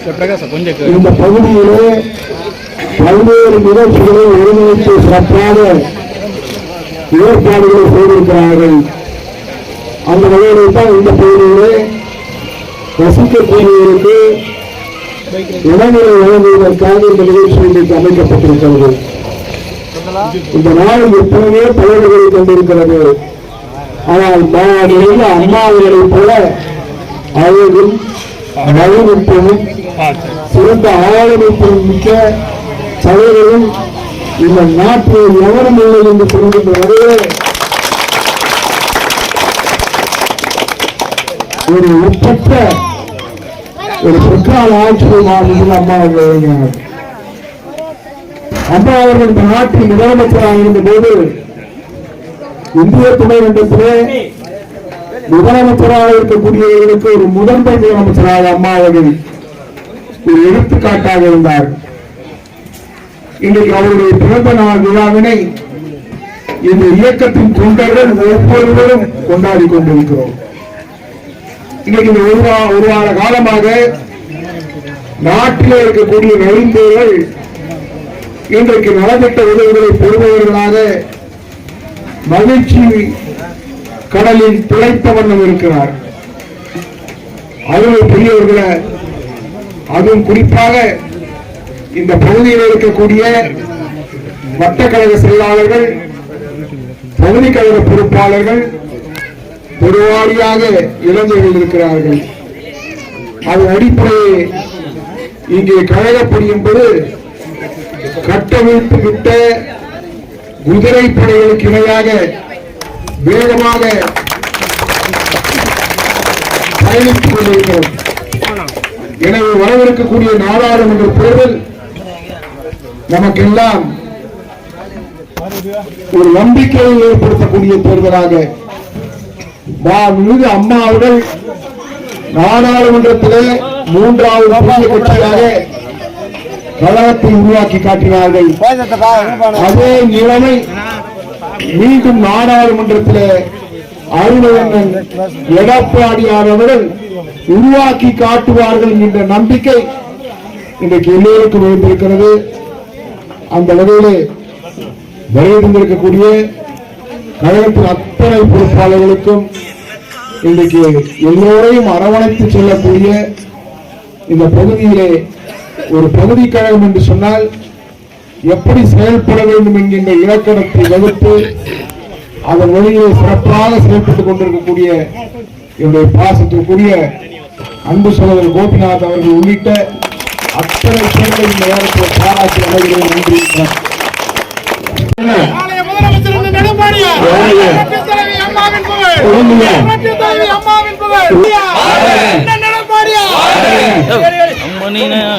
இந்த பகுதியிலே பல்வேறு நிகழ்ச்சிகளை ஒருங்கிணைத்து சிறப்பான ஏற்பாடுகளை செய்திருக்கிறார்கள். அந்த வகையில் தான் இந்த பகுதியிலே வசிக்கக்கூடியவருக்கு இடங்களை வழங்குவதற்காக இந்த நிகழ்ச்சி இன்றைக்கு அமைக்கப்பட்டிருக்கிறது. இந்த நாள் எப்பவுமே பலர்களை கொண்டிருக்கிறது. ஆனால் மாநில அம்மாவர்களைப் போல அழகும் வழிநுட்பமும் சிறந்த ஆளுமைத்திறன் மிக்க தலைவரும் இந்த நாட்டில் எவரும் இல்லை என்று சொல்கின்ற ஒரு ஒப்பற்ற ஒரு பொற்கால ஆட்சியை மாநில அம்மா அவர்கள் அம்மா அவர்கள் இந்த நாட்டின் முதலமைச்சராக இருந்த போது இந்திய துணை துணைக்கண்டத்திலே முதலமைச்சராக இருக்கக்கூடியவர்களுக்கு ஒரு முதன்மை முதலமைச்சராக அம்மா அவர்கள் ஒரு எடுத்துக்காட்டாக இருந்தார். இன்றைக்கு அவருடைய பிறந்த நாள் விழாவினை இந்த இயக்கத்தின் தொண்டர்கள் ஒவ்வொருவரும் கொண்டாடி கொண்டிருக்கிறோம். இன்னைக்கு இந்த ஒரு ஒரு வார காலமாக நாட்டிலே இருக்கக்கூடிய நெருந்தோர்கள் இன்றைக்கு நலத்திட்ட உதவிகளை பெறுபவர்களாக மகிழ்ச்சி கடலில் பிழைத்த வண்ணம் இருக்கிறார். அதுவும் பெரியவர்களை அதுவும் குறிப்பாக இந்த பகுதியில் இருக்கக்கூடிய வட்டக்கழக செயலாளர்கள் பகுதி கழக பொறுப்பாளர்கள் பெருவாரியாக இளைஞர்கள் இருக்கிறார்கள். அதன் அடிப்படையே இங்கே கழகப்படி என்பது கட்டமைப்பு விட்ட குதிரை படைகளுக்கு இணையாக வேகமாக பயணித்துக் கொண்டிருக்கிறோம். எனவே வரவிருக்கக்கூடிய நாடாளுமன்ற தேர்தல் நமக்கெல்லாம் ஒரு நம்பிக்கையை ஏற்படுத்தக்கூடிய தேர்தலாக அம்மா அவர்கள் நாடாளுமன்றத்திலே மூன்றாவது புதிய கட்சியாக கழகத்தை உருவாக்கி காட்டினார்கள். அதே நிலைமை மீண்டும் நாடாளுமன்றத்தில் அருணவண்ணன் எடப்பாடியார் அவர்கள் உருவாக்கி காட்டுவார்கள் என்ற நம்பிக்கை இன்றைக்கு எல்லோருக்கும் இருந்திருக்கிறது. அந்த வகையிலே வருகின்றிருக்கக்கூடிய கழகத்தின் அத்தனை பொறுப்பாளர்களுக்கும் இன்றைக்கு எல்லோரையும் அரவணைத்து செல்லக்கூடிய இந்த பகுதியிலே ஒரு பகுதி கழகம் என்று சொன்னால் எப்படி செயல்பட வேண்டும் என்கின்ற இலக்கணத்தை வகுத்து அதன் வழியிலே சிறப்பாக செயல்பட்டுக் கொண்டிருக்கக்கூடிய என்னுடைய பாசத்திற்குரிய அன்பு சகோதரர் கோபிநாத் அவர்கள் உள்ளிட்ட அத்தனை பேர்களை இந்த நேரத்தில் பாராட்டி அடைகிறேன் நன்றி. அம்மாவின் புகழ். சொல்லுங்க.